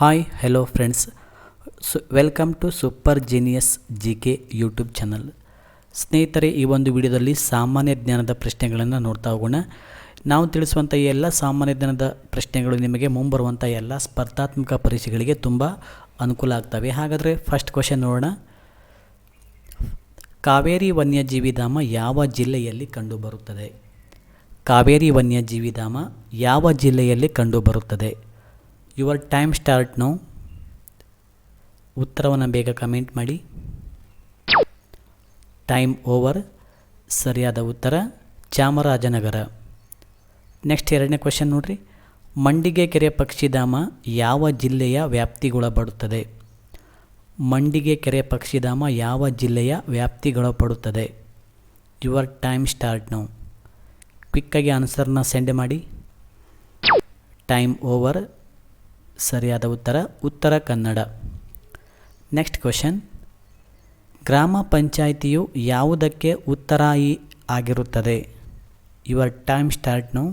Hi hello friends so welcome to super genius G K YouTube channel ಸ್ನೇಹಿತರೆ, ಈ ಒಂದು ವಿಡಿಯೋದಲ್ಲಿ ಸಾಮಾನ್ಯ ಜ್ಞಾನದ ಪ್ರಶ್ನೆಗಳನ್ನು ನೋಡ್ತಾ ಹೋಗೋಣ. ನಾವು ತಿಳಿಸುವಂಥ ಈ ಎಲ್ಲ ಸಾಮಾನ್ಯ ಜ್ಞಾನದ ಪ್ರಶ್ನೆಗಳು ನಿಮಗೆ ಮುಂಬರುವಂಥ ಎಲ್ಲ ಸ್ಪರ್ಧಾತ್ಮಕ ಪರೀಕ್ಷೆಗಳಿಗೆ ತುಂಬ ಅನುಕೂಲ ಆಗ್ತವೆ. ಹಾಗಾದರೆ ಫಸ್ಟ್ ಕ್ವಶನ್ ನೋಡೋಣ. ಕಾವೇರಿ ವನ್ಯಜೀವಿಧಾಮ ಯಾವ ಜಿಲ್ಲೆಯಲ್ಲಿ ಕಂಡುಬರುತ್ತದೆ? ಕಾವೇರಿ ವನ್ಯಜೀವಿಧಾಮ ಯಾವ ಜಿಲ್ಲೆಯಲ್ಲಿ ಕಂಡುಬರುತ್ತದೆ? ಯುವರ್ ಟೈಮ್ ಸ್ಟಾರ್ಟ್ ನೋ ಉತ್ತರವನ್ನು ಬೇಗ ಕಮೆಂಟ್ ಮಾಡಿ. ಟೈಮ್ ಓವರ್ ಸರಿಯಾದ ಉತ್ತರ. ಚಾಮರಾಜನಗರ. ನೆಕ್ಸ್ಟ್ ಎರಡನೇ ಕ್ವಶನ್ ನೋಡ್ರಿ. ಮಂಡಿಗೆ ಕೆರೆ ಪಕ್ಷಿಧಾಮ ಯಾವ ಜಿಲ್ಲೆಯ ವ್ಯಾಪ್ತಿಗೊಳಪಡುತ್ತದೆ? ಮಂಡಿಗೆ ಕೆರೆ ಪಕ್ಷಿಧಾಮ ಯಾವ ಜಿಲ್ಲೆಯ ವ್ಯಾಪ್ತಿಗೊಳಪಡುತ್ತದೆ? ಯುವರ್ ಟೈಮ್ ಸ್ಟಾರ್ಟ್ ನೌ ಕ್ವಿಕ್ಕಾಗಿ ಆನ್ಸರ್ನ ಸೆಂಡ್ ಮಾಡಿ. ಟೈಮ್ ಓವರ್ ಸರಿಯಾದ ಉತ್ತರ ಉತ್ತರ ಕನ್ನಡ. ನೆಕ್ಸ್ಟ್ ಕ್ವಶನ್ ಗ್ರಾಮ ಪಂಚಾಯಿತಿಯು ಯಾವುದಕ್ಕೆ ಉತ್ತರಾಯಿ ಆಗಿರುತ್ತದೆ? Your time start now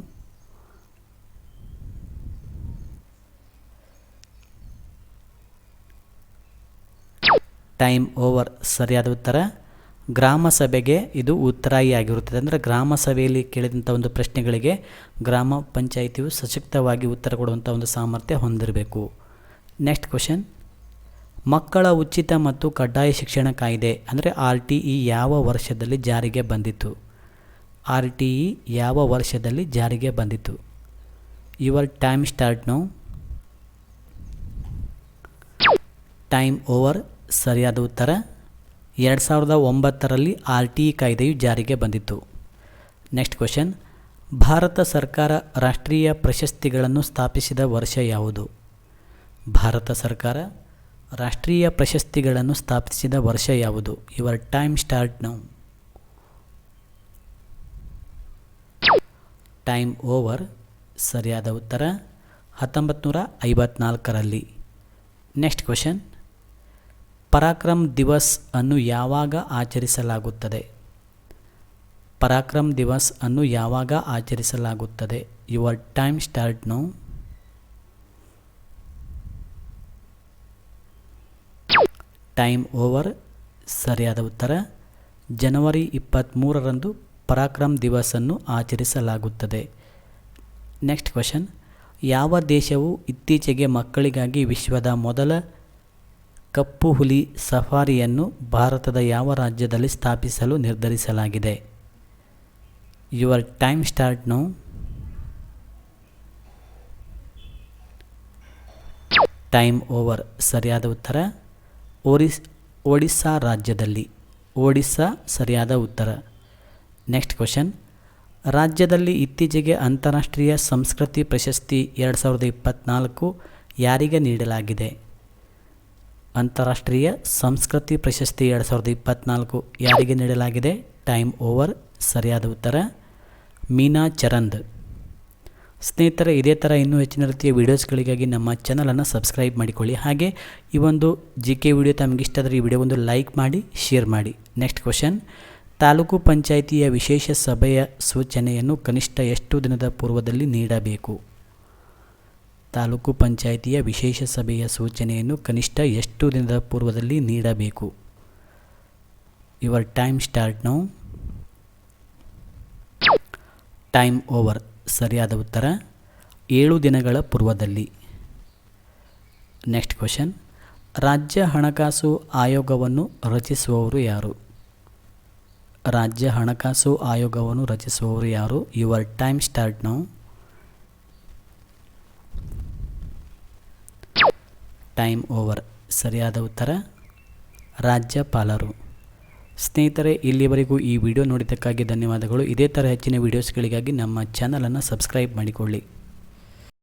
time over ಸರಿಯಾದ ಉತ್ತರ. ಗ್ರಾಮ ಸಭೆಗೆ ಇದು ಉತ್ತರಾಯಿ ಆಗಿರುತ್ತದೆ ಅಂದರೆ ಗ್ರಾಮ ಸಭೆಯಲ್ಲಿ ಕೇಳಿದಂಥ ಒಂದು ಪ್ರಶ್ನೆಗಳಿಗೆ ಗ್ರಾಮ ಪಂಚಾಯಿತಿಯು ಸಶಕ್ತವಾಗಿ ಉತ್ತರ ಕೊಡುವಂಥ ಒಂದು ಸಾಮರ್ಥ್ಯ ಹೊಂದಿರಬೇಕು. ನೆಕ್ಸ್ಟ್ ಕ್ವಶನ್ ಮಕ್ಕಳ ಉಚಿತ ಮತ್ತು ಕಡ್ಡಾಯ ಶಿಕ್ಷಣ ಕಾಯ್ದೆ, ಅಂದರೆ ಆರ್ ಟಿ ಇ ಯಾವ ವರ್ಷದಲ್ಲಿ ಜಾರಿಗೆ ಬಂದಿತ್ತು? ಆರ್ ಟಿ ಇ ಯಾವ ವರ್ಷದಲ್ಲಿ ಜಾರಿಗೆ ಬಂದಿತ್ತು? Your time start now time over ಸರಿಯಾದ ಉತ್ತರ. ಎರಡು ಸಾವಿರದ ಒಂಬತ್ತರಲ್ಲಿ ಆರ್ ಟಿ ಕಾಯ್ದೆಯು ಜಾರಿಗೆ ಬಂದಿತ್ತು. ನೆಕ್ಸ್ಟ್ ಕ್ವೆಶನ್ ಭಾರತ ಸರ್ಕಾರ ರಾಷ್ಟ್ರೀಯ ಪ್ರಶಸ್ತಿಗಳನ್ನು ಸ್ಥಾಪಿಸಿದ ವರ್ಷ ಯಾವುದು? ಭಾರತ ಸರ್ಕಾರ ರಾಷ್ಟ್ರೀಯ ಪ್ರಶಸ್ತಿಗಳನ್ನು ಸ್ಥಾಪಿಸಿದ ವರ್ಷ ಯಾವುದು? Your time start now time over ಸರಿಯಾದ ಉತ್ತರ. ಹತ್ತೊಂಬತ್ತು ನೂರ ಐವತ್ನಾಲ್ಕರಲ್ಲಿ. ನೆಕ್ಸ್ಟ್ ಕ್ವಶನ್ ಪರಾಕ್ರಮ್ ದಿವಸ್ ಅನ್ನು ಯಾವಾಗ ಆಚರಿಸಲಾಗುತ್ತದೆ? ಪರಾಕ್ರಮ್ ದಿವಸ್ ಅನ್ನು ಯಾವಾಗ ಆಚರಿಸಲಾಗುತ್ತದೆ? Your time start now time over ಸರಿಯಾದ ಉತ್ತರ. ಜನವರಿ ಇಪ್ಪತ್ತ್ಮೂರರಂದು ಪರಾಕ್ರಮ್ ದಿವಸನ್ನು ಆಚರಿಸಲಾಗುತ್ತದೆ. ನೆಕ್ಸ್ಟ್ ಕ್ವಶನ್ ಯಾವ ದೇಶವು ಇತ್ತೀಚೆಗೆ ಮಕ್ಕಳಿಗಾಗಿ ವಿಶ್ವದ ಮೊದಲ ಕಪ್ಪು ಹುಲಿ ಸಫಾರಿಯನ್ನು ಭಾರತದ ಯಾವ ರಾಜ್ಯದಲ್ಲಿ ಸ್ಥಾಪಿಸಲು ನಿರ್ಧರಿಸಲಾಗಿದೆ? Your time start now. Time over. ಸರಿಯಾದ ಉತ್ತರ? ಒರಿಸ್, ಒಡಿಸ್ಸಾ ರಾಜ್ಯದಲ್ಲಿ. ಒಡಿಸ್ಸಾ ಸರಿಯಾದ ಉತ್ತರ. Next question. ರಾಜ್ಯದಲ್ಲಿ ಇತ್ತೀಚೆಗೆ ಅಂತಾರಾಷ್ಟ್ರೀಯ ಸಂಸ್ಕೃತಿ ಪ್ರಶಸ್ತಿ ಎರಡು ಸಾವಿರದ ಇಪ್ಪತ್ತ್ನಾಲ್ಕು ಯಾರಿಗೆ ನೀಡಲಾಗಿದೆ? ಅಂತಾರಾಷ್ಟ್ರೀಯ ಸಂಸ್ಕೃತಿ ಪ್ರಶಸ್ತಿ ಎರಡು ಸಾವಿರದ ಇಪ್ಪತ್ತ್ನಾಲ್ಕು ಯಾರಿಗೆ ನೀಡಲಾಗಿದೆ? ಟೈಮ್ ಓವರ್ ಸರಿಯಾದ ಉತ್ತರ, ಮೀನಾ ಚರಂದ್. ಸ್ನೇಹಿತರೆ, ಇದೇ ಥರ ಇನ್ನೂ ಹೆಚ್ಚಿನ ರೀತಿಯ ವೀಡಿಯೋಸ್ಗಳಿಗಾಗಿ ನಮ್ಮ ಚಾನಲನ್ನು ಸಬ್ಸ್ಕ್ರೈಬ್ ಮಾಡಿಕೊಳ್ಳಿ. ಹಾಗೆ ಈ ಒಂದು ಜಿ ಕೆ ವಿಡಿಯೋ ತಮಗೆ ಇಷ್ಟ ಆದರೆ ಈ ವಿಡಿಯೋ ಒಂದು ಲೈಕ್ ಮಾಡಿ ಶೇರ್ ಮಾಡಿ. ನೆಕ್ಸ್ಟ್ ಕ್ವಶನ್ ತಾಲೂಕು ಪಂಚಾಯಿತಿಯ ವಿಶೇಷ ಸಭೆಯ ಸೂಚನೆಯನ್ನು ಕನಿಷ್ಠ ಎಷ್ಟು ದಿನದ ಪೂರ್ವದಲ್ಲಿ ನೀಡಬೇಕು? ತಾಲೂಕು ಪಂಚಾಯಿತಿಯ ವಿಶೇಷ ಸಭೆಯ ಸೂಚನೆಯನ್ನು ಕನಿಷ್ಠ ಎಷ್ಟು ದಿನದ ಪೂರ್ವದಲ್ಲಿ ನೀಡಬೇಕು? Your time start now. Time over. ಸರಿಯಾದ ಉತ್ತರ. ಏಳು ದಿನಗಳ ಪೂರ್ವದಲ್ಲಿ. Next question. ರಾಜ್ಯ ಹಣಕಾಸು ಆಯೋಗವನ್ನು ರಚಿಸುವವರು ಯಾರು? ರಾಜ್ಯ ಹಣಕಾಸು ಆಯೋಗವನ್ನು ರಚಿಸುವವರು ಯಾರು? Your time start now. Time over. ಸರಿಯಾದ ಉತ್ತರ? ರಾಜ್ಯಪಾಲರು. ಸ್ನೇಹಿತರೆ, ಇಲ್ಲಿವರೆಗೂ ಈ ವಿಡಿಯೋ ನೋಡಿದ್ದಕ್ಕಾಗಿ ಧನ್ಯವಾದಗಳು. ಇದೇ ಥರ ಹೆಚ್ಚಿನ ವೀಡಿಯೋಸ್ಗಳಿಗಾಗಿ ನಮ್ಮ ಚಾನಲನ್ನು ಸಬ್ಸ್ಕ್ರೈಬ್ ಮಾಡಿಕೊಳ್ಳಿ.